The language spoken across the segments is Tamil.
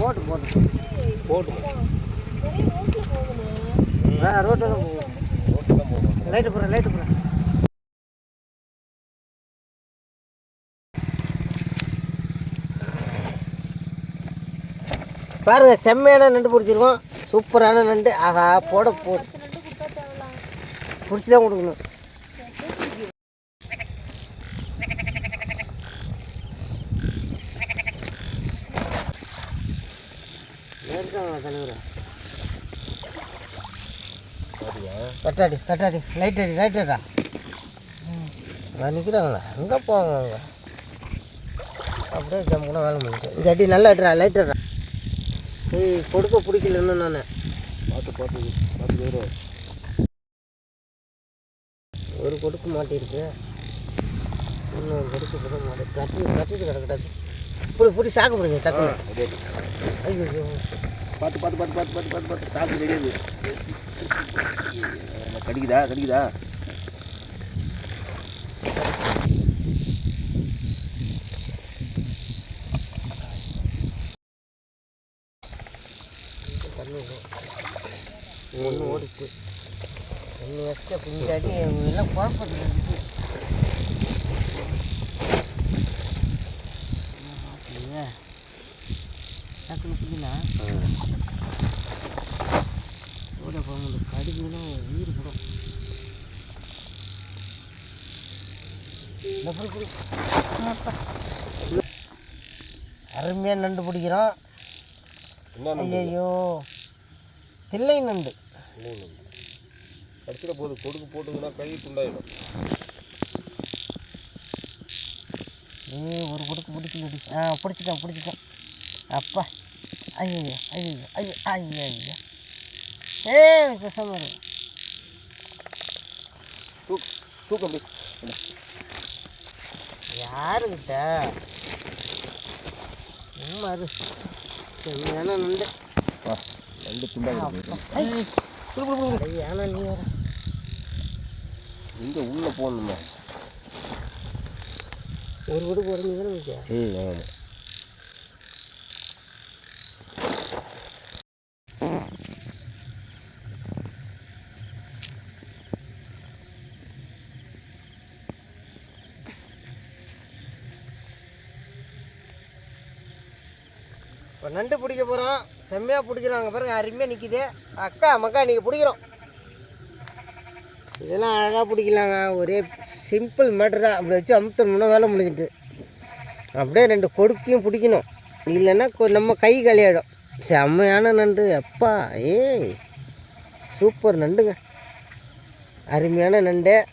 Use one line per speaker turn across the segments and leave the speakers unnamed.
போட்டு போட்டு.
போட்டு.
ஆ ரோட்டில் தான் போகும் லைட்டு போகிறேன் லைட்டு போகிறேன் பாருங்க செம்மையான நண்டு பிடிச்சிருக்கோம். சூப்பரான நண்டு. ஆஹா போட போ பிடிச்சி தான் கொடுக்கணும். இருக்காங்க தலைவர். தட்டாடி தட்டாடி லைட் அடி லைட் அடா. நிற்கிறாங்களா எங்கே போவாங்க அப்படியே ஜம்முனா வேலை முடிஞ்சு இந்த அடி நல்லா அட்ரா லைட் அட்ரா போய் கொடுக்க பிடிக்கலன்னு நான்.
பார்த்து பார்த்து பார்த்து
ஒரு கொடுக்கு மாட்டியிருக்கு. இன்னொரு கொடுக்கு கூட மாட்டி கட்டி கட்டிட்டு கிடக்கூடாது இப்படி பிடி சாக்க முடியுங்க டக்குனு
அதே
ஐயோ
பார்த்து பார்த்து பார்த்து பார்த்து பார்த்து பார்த்து பார்த்து சாப்பிட்டு கிடையாது கடிக்குதா கடிக்குதா?
ஒன்று ஓடிட்டு. ஒன்று எஸ்கே பின்னாடி எல்லாம் குழப்பத்தில் இருக்கு அப்படியா டக்குனு பிடினா ஓட போக முடியும் கடிக்கணும் உயிர் போடும். அருமையாக நண்டு பிடிக்கிறோம். ஐயையோ. தில்லை நண்டு.
கடைசியில் போது கொடுக்கு போட்டுதுன்னா கை துண்டாயிடும்.
ஏ ஒரு கொடுக்கு பிடிக்கலடி ஆ பிடிச்சிட்டேன் பிடிச்சிட்டேன் அப்பா. ஐயோ ஐயோ ஐயோ ஐயோ ஐயோ ஏ பேசாம இரு.
தூக்கு தூக்கு அப்படி
யாருக்கிட்ட இரு. செம்மையான நண்டு.
ரெண்டு துண்டாயிடும்
ஏன்னா நீ வேற
இங்கே உள்ளே போகணுமே.
ஒரு கொடுக்கு உடஞ்சி தானே
ம் ஆமாம்
இப்போ நண்டு பிடிக்க போகிறோம் செம்மையாக பிடிக்கிறோம் பாருங்க. அருமையாக நிற்கிது அக்கா மக்கா நீங்கள் பிடிக்கிறோம். இதெல்லாம் அழகாக பிடிக்கலாங்க. ஒரே சிம்பிள் மேட்ரு தான். அப்படி வச்சு அமுத்தணும்னா வேலை முடிஞ்சிட்டு. அப்படியே ரெண்டு கொடுக்கையும் பிடிக்கணும். இல்லைன்னா கொ- நம்ம கை கலையாடும் செம்மையான நண்டு. அப்பா ஏய் சூப்பர் நண்டுங்க. அருமையான நண்டு.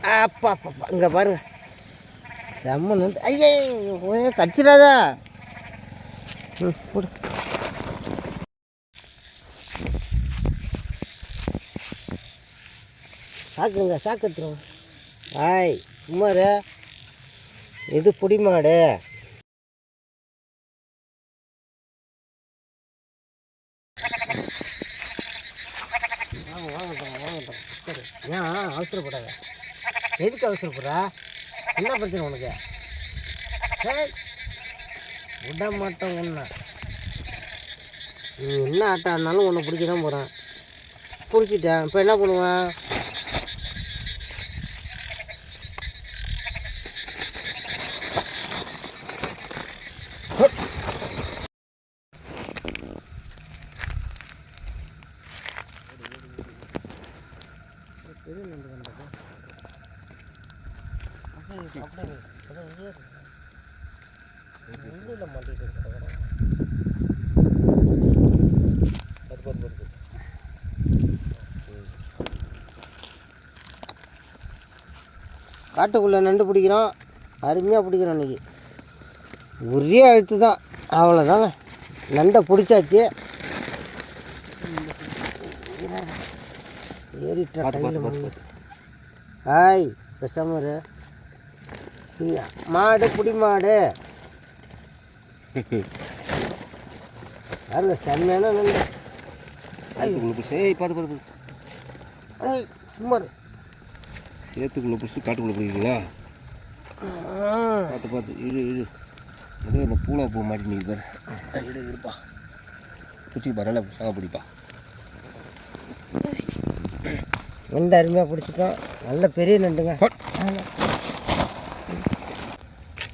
அப்பா அப்பா இங்கே பாருங்க. செம்ம நண்டு. ஐயே கடிச்சிடாதா. ம் போடு. சாக்குங்க சாக்கு எடுத்துருவோம். ஆய் சும்மாரு இது புடிமாடு வாங்க வாங்கட்டும் வாங்கட்டும் சரி ஏன் அவசரப்படாத? எதுக்கு அவசரப்படுறா? என்ன பிரச்சனை உனக்கு? விட மாட்டேன் ஒன்று நீ என்ன ஆட்டம் ஆடினாலும் உன்னை பிடிக்க தான் போகிறேன் பிடிச்சிட்டேன். இப்போ என்ன பண்ணுவேன் அப்படியே அதான் இங்கே உள்ளே மாட்டிட்டு இருக்கிற
பார்த்து பார்த்து பார்த்து
காட்டுக்குள்ளே நண்டு பிடிக்கிறோம். அருமையாக பிடிக்கிறோம் இன்னைக்கு. ஒரே அழுத்து தான். அவ்வளோதாங்க நண்டை பிடிச்சாச்சு. ஏறிட்டா ஹாய் பேசாம இரு. இங்க, மாடு புடி மாடு பாருங்க செம்மையான நண்டு.
சேத்துக்குள்ளே பிடிச்சி. ஏய் பார்த்து பார்த்து
ஐய் சும்மா இரு.
சேத்துக்குள்ளே பிடிச்சி காட்டுக்குள்ளே பிடிக்கிறீங்களா. பார்த்து பார்த்து இழு இழு இது இந்த பூ மாட்டி நீ பாரு. இரு இருப்பா. பிடிச்சிப்பா நல்லா சாக பிடிப்பா.
நண்டு அருமையாக பிடிச்சிட்டோம். நல்ல பெரிய நண்டுங்க.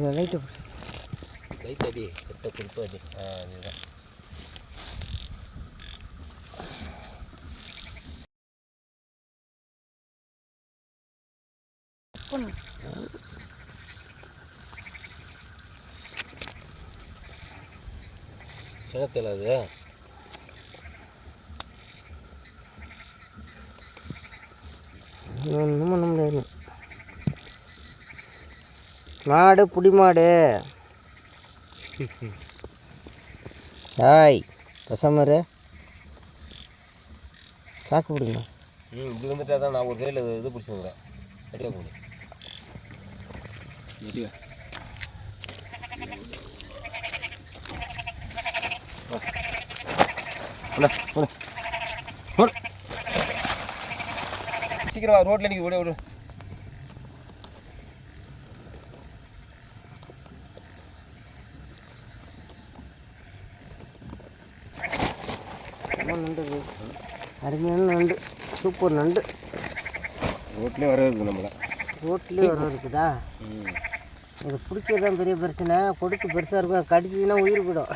நெருங்கு லைட்டு
லைட் அடி கிட்ட கொடுப்பு அடி. ஆ அதுதான் சினத்தில் அது?
பண்ண முடியாது. மாடு புடி மாடு ஹாய் பசமரு சாக்கு பிடிங்க.
ம் இப்படி வந்துட்டா தான் நான் ஒரு கையில் இது பிடிச்சிருக்கிறேன் அடியா போடு. அடியா சீக்கிரம் ரோட்ல நிற்கிது ஓடி ஓடு.
ரொம்ப நண்டு. அருமையான நண்டு. சூப்பர் நண்டு.
ரோட்லேயே வர இருக்குது நம்மளை.
ரோட்லேயே வர இருக்குதா? இது பிடிக்கிறது தான் பெரிய பிரச்சனை. கொடுக்கு பெருசாக இருக்கும். கடிச்சிதுன்னா உயிர் போயிடும்.